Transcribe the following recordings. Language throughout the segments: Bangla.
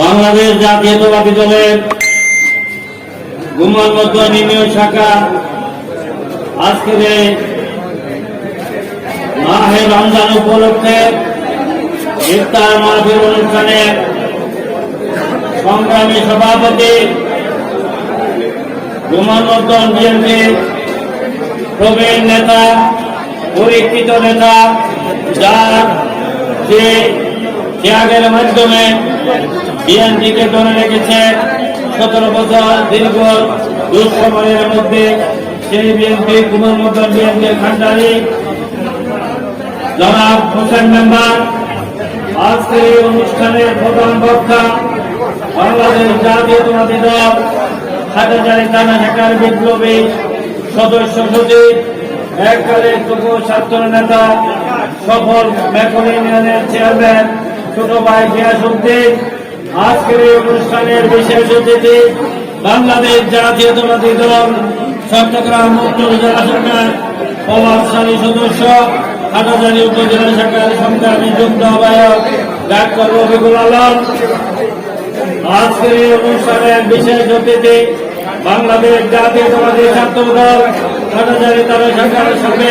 বাংলাদেশ জাতীয়তাবাদী দলের গুমানবদ্ধ নির্ণয় শাখা আজকের মাহে রমজান উপলক্ষে ইফতার মাহফিল অনুষ্ঠানে সংগ্রামী সভাপতি গুমানবদ্ধন বিএনপি প্রবীণ নেতা পরীক্ষিত নেতা, যার যে ত্যাগের মাধ্যমে বিএনপিকে ধরে রেখেছে সতেরো বছর দীর্ঘ দুঃসময়ের মধ্যে সেই বিএনপি কুমার মদন বিএনপি খান্ডারি জনাব হোসেন মেম্বার আজকে এই অনুষ্ঠানের প্রধান বক্তা বাংলাদেশ জাতীয়তাবাদী দল হাটাজারি থানা ঢাকার বিপ্লবী সদস্য সচিব, এককালে যুব ছাত্র নেতা সফল মেকল ইউনিয়নের চেয়ারম্যান ছোট ভাই গিয়াসুদ্দিন আজকের এই অনুষ্ঠানের বিশেষ অতিথি বাংলাদেশ জাতীয়তাবাদী দল, চট্টগ্রাম উত্তর জেলা শাখার প্রভাবশালী সদস্য, হাটাজারি উপজেলা শাখার সংগ্রামী যুগ্ম আহ্বায়ক ডাক্তার রবিকুল আলম। আজকের এই অনুষ্ঠানের বিশেষ অতিথি বাংলাদেশ জাতীয়তাবাদী ছাত্র দল, হাটাজারি তারা শাখার সাথে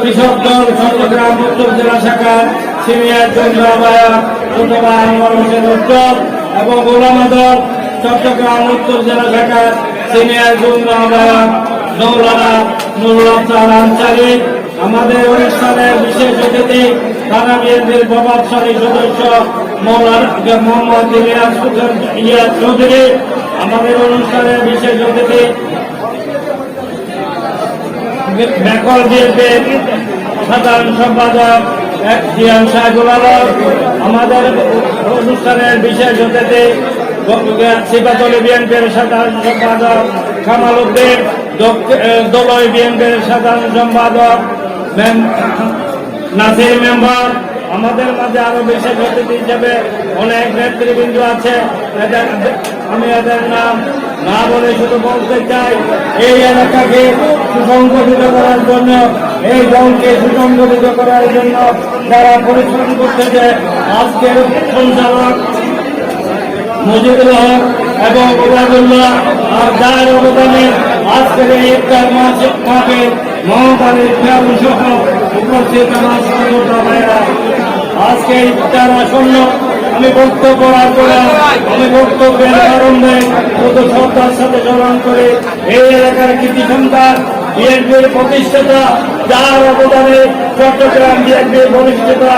কৃষক দল চট্টগ্রাম উত্তর জেলা শাখার সিনিয়র চন্দ্রাবায়া ছোট ভাই উত্তর এবং গোলাম দল চট্টগ্রাম উত্তর জেলা শাখার সিনিয়র চন্দ্রাবায়া দৌলানা নুরুল আফসার আনসারি। আমাদের অনুষ্ঠানের বিশেষ অতিথি থানা বিএনপির প্রভাবশালী সদস্য মোহাম্মদ ইলিয়াস চৌধুরী। আমাদের অনুষ্ঠানের বিশেষ অতিথি মেকল বিএনপির সাধারণ সম্পাদক জিয়ান সাহেবুল আলম। আমাদের অনুষ্ঠানের বিশেষ অতিথি শিবাতলী বিএনপির সাধারণ সম্পাদক কামাল উদ্দিন দলই বিএনপির সাধারণ সম্পাদক নাসির মেম্বার। আমাদের মাঝে আরও বিশেষ অতিথি হিসেবে অনেক নেতৃবৃন্দ আছে। আমি এদের নাম না বলে শুধু বলতে চাই, এই এলাকাকে সুসংগঠিত করার জন্য, এই দলকে সুসংগঠিত করার জন্য যারা পরিশ্রম করতেছে, আজকের সঞ্চালক মুজিবুল হক এবং ওবায়দুল্লাহ আর যার অবদানে আজকের এই ইফতার মাস মাপে মমতাদের খেয়াল সহ উপস্থিত আমার সহযোগিতা ভাইয়েরা। আজকে ইফতার আসন্ন আমি বক্তব্য না আমি বক্তব্যের কারণে কত শ্রদ্ধার সাথে স্মরণ করে, এই এলাকার কৃতি সন্তান, বিএনপির প্রতিষ্ঠাতা, যার অবদানে চট্টগ্রাম বিএনপির প্রতিষ্ঠাতা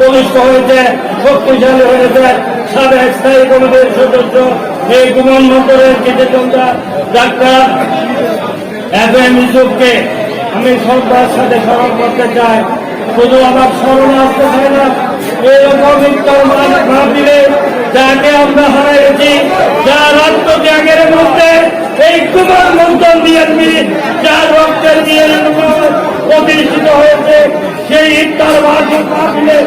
বলিষ্ঠ হয়েছে, শক্তিশালী হয়েছে, সাবেক স্থায়ী কমিটির সদস্য, এই বিমানবন্দরের কৃতজ্ঞতা ডাক্তার এফ এম ইউসুফকে আমি শ্রদ্ধার সাথে স্মরণ করতে চাই। শুধু আমার স্মরণ আসতে চাই না এরকম ইত্তর না দিলে যাকে আমরা হারিয়েছি যার আত্মত্যাগের মধ্যে এই কুমার মন্ত্রণ বিএনপি যার রক্তের দিয়ে প্রতিষ্ঠিত হয়েছে সেই ইফতার মাহফিল মাহফিলে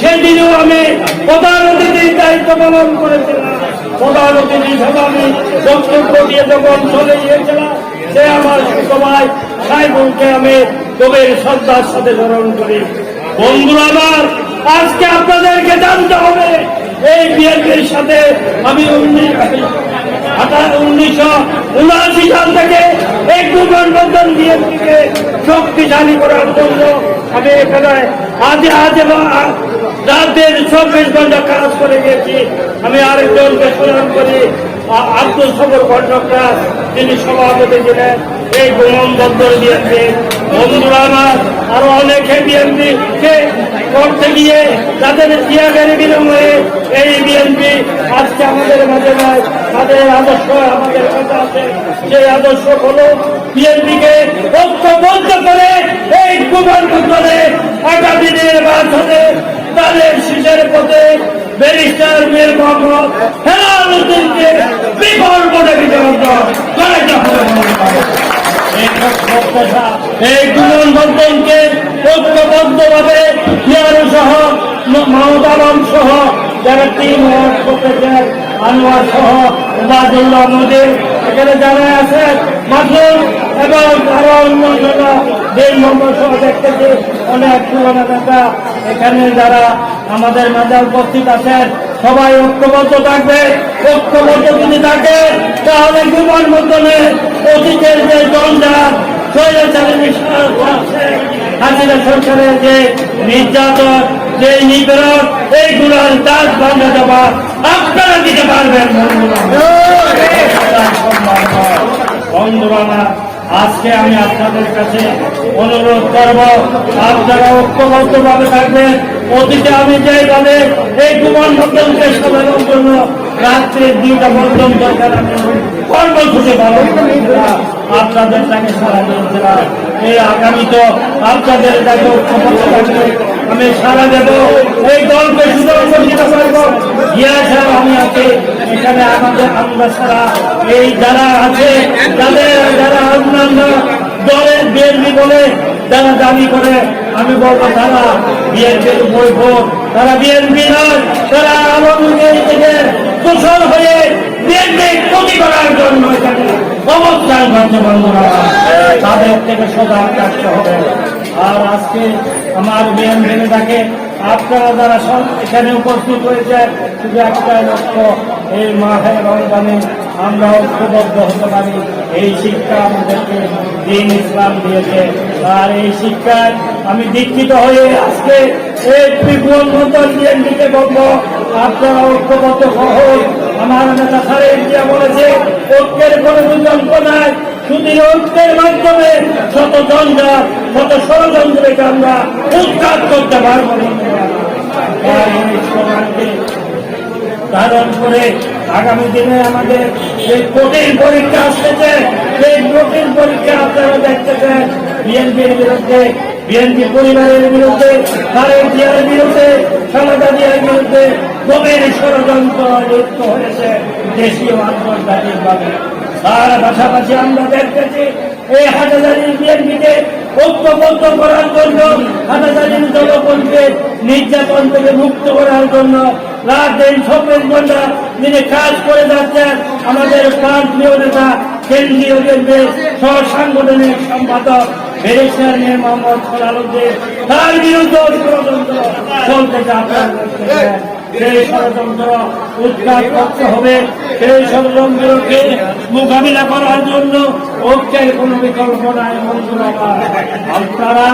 সেদিনও আমি প্রধান অতিথির দায়িত্ব পালন করেছিলাম প্রধান অতিথি হিসেবে আমি বক্তব্য দিয়ে যখন চলে গিয়েছিলাম সে আমার সবাই সাইবুলকে আমি গভীর শ্রদ্ধার সাথে স্মরণ করি বন্ধুরা আমার আজকে আপনাদেরকে জানতে হবে, এই বিএনপির সাথে আমি উনিশ উনিশশো উনআশি সাল থেকে এই দুর্গন্ধন বিএনপিকে শক্তিশালী করার জন্য আমি এখানে আজ আজ এবং রাতের চব্বিশ ঘণ্টা কাজ করে গেছি। আমি আরেকজনকে স্মরণ করি আব্দুল সবর কন্ডক্টর তিনি সভাপতি ছিলেন। এই বন্দর বিএনপি বন্ধুরা আমার আরও অনেকে বিএনপি কে করতে গিয়ে তাদের ত্যাগের বিনিময়ে এই বিএনপি আজকে আমাদের মাঝে নয় তাদের আদর্শ আমাদের কাছে আছে। সেই আদর্শ হলো বিএনপিকে ঐক্যবদ্ধ করে এই কুমার করে আগামী নির্বাচনে তাদের শীষের পথে ব্যারিস্টার মীর মোহাম্মদ হেলাল বিজয় করাইতে হবে এই প্রত্যাশা, এই দুজন বর্ধনকে ঐক্যবদ্ধভাবে ইয়ারু সহ মমতালম সহ, যারা টিম করতেছেন আনোয়ার সহ ওবায়দুল্লাহ নদীর এখানে যারা আছেন, মাসুম এবং আরও অন্য অন্য দেশ নম্বর সহ দেখতেছি, অনেক পুরোনো নেতা, এখানে যারা আমাদের মাঝে উপস্থিত আছেন, সবাই ঐক্যবদ্ধ থাকবে, ঐক্যবদ্ধ যদি থাকে, তাহলে বিমান বন্ধনে অতীতের যে জঞ্জাল হাসিনা সরকারের যে নির্যাতন, যে নিপীড়ন এইগুলোর দাঁত ভাঙা আপনারা দিতে পারবেন, বন্ধুরা। আজকে আমি আপনাদের কাছে অনুরোধ করব, আপনারা ঐক্যবদ্ধভাবে থাকবেন। অতীতে আমি যেভাবে এই কুমার মন্ডলকে সাধারণ জন্য রাত্রে দুইটা পর্যন্ত আমি সারা দেব এই দলকে সুদর্শন দিতে পারব ইয়া সাহেব আমি আছি এখানে আমাদের আমরা সারা এই যারা আছে যাদের যারা অন্যান্য দলের বিএনপি বলে যারা দাবি করে আমি বলব তারা বিএনপির বৈভ তারা বিএনপি নয়, তারা আওয়ামী থেকে দূষণ হয়ে বিএনপি ক্ষতি করার জন্য অবস্থান করছে বন্ধুরা। তাদের থেকে সজাগ থাকতে হবে। আর আজকে আমার বিএনপি নেতাকে আপনারা যারা সব এখানে উপস্থিত হয়েছে, শুধু একটাই লক্ষ্য, এই মাহে রমজানে আমরা ঐক্যবদ্ধ হতে পারি। এই শিক্ষা আমাদেরকে দিন ইসলাম দিয়েছে। আর এই শিক্ষায় আমি দীক্ষিত হয়ে আজকে এই ত্রিপুর মন্ডল বিএনপিকে বলব, আপনারা ঐক্যবদ্ধ সহ আমার নেতা সারে ইন্ডিয়া বলেছে, ঐক্যের কোনো বিকল্প নাই। শুধু ঐক্যের মাধ্যমে শত জঞ্জাল শত ষড়যন্ত্রকে আমরা উৎখাত করতে পারব। এই ধারণ করে আগামী দিনে আমাদের এই কঠিন পরীক্ষা আসতেছে। সেই কঠিন পরীক্ষা আপনারা দেখতেছেন বিএনপির বিরুদ্ধে বিএনপি পরিবারের বিরুদ্ধে তারেক বিরুদ্ধে খালেদা জিয়ার বিরুদ্ধে গভীর ষড়যন্ত্র লিপ্ত হয়েছে দেশীয় আন্তর্জাতিক ভাবে। তার পাশাপাশি আমরা দেখতেছি, এই হাজারির বিএনপিকে ঐক্যবদ্ধ করার জন্য হাজারির জনগণকে নির্যাতন থেকে মুক্ত করার জন্য রাত দিন চব্বিশ ঘণ্টা তিনি কাজ করে যাচ্ছেন। আমাদের প্রাণ প্রিয় নেতা, কেন্দ্রীয় কেন্দ্রের সহ সাংগঠনিক সম্পাদক ব্যারিস্টার মীর মোহাম্মদ সোলালুদ্দিন তার বিরুদ্ধে ষড়যন্ত্র চলতেছে আপনারা সেই ষড়যন্ত্র উৎখাত করতে হবে। সেই ষড়যন্ত্রকে মোকাবিলা করার জন্য ঐক্যের কোনো বিকল্প নাই বন্ধুরা আমার। আপনারা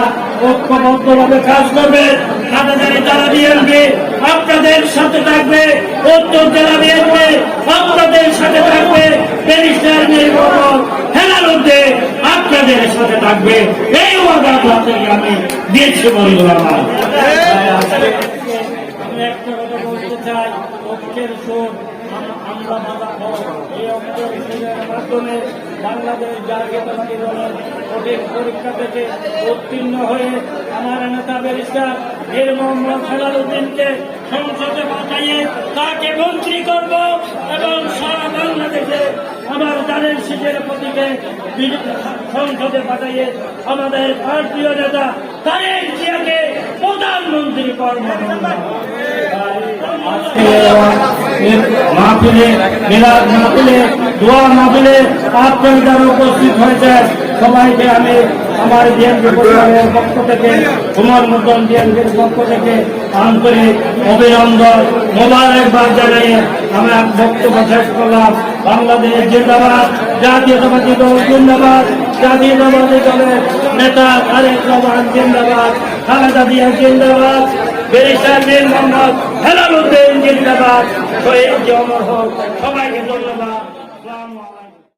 ঐক্যবদ্ধভাবে কাজ করবেন আপনাদের যারা বিএনপি আপনাদের সাথে থাকবে উত্তর জেলা বিএনপি আপনাদের সাথে থাকবে। ব্যারিস্টার আপনাদের সাথে থাকবে। এই ওয়াদা আপনাদেরকে আমি দিয়েছি মাধ্যমে বাংলাদেশ পরীক্ষা থেকে উত্তীর্ণ হয়ে আমার। নেতা ব্যারিস্টার তাকে মন্ত্রী করব এবং সারা বাংলাদেশে আমার দানের শীতের প্রতীকে সংসদে পাঠাইয়ে আমাদের ভারতীয় নেতা তারেক জিয়াকে প্রধানমন্ত্রী মাহফিলে মিলাদ উপস্থিত হয়েছে। সবাইকে আমি আমার বিএনপি পরিবারের পক্ষ থেকে কুমার মুদ্রন বিএনপির পক্ষ থেকে আন্তরিক অভিনন্দন মোবারকবাদ জানিয়ে আমি বক্তব্য শেষ করলাম। বাংলাদেশ জিন্দাবাদ, জাতীয়তাবাদী দল জিন্দাবাদ, জাতীয়তাবাদী দলের নেতা তারেক রহমান জিন্দাবাদ, খালেদা জিয়া জিন্দাবাদ বেরিসার বীর মোহাম্মদ হেলালুদ্দিন জিন্দাবাদ। শহীদ অমর হোক, সবাইকে ধন্যবাদ।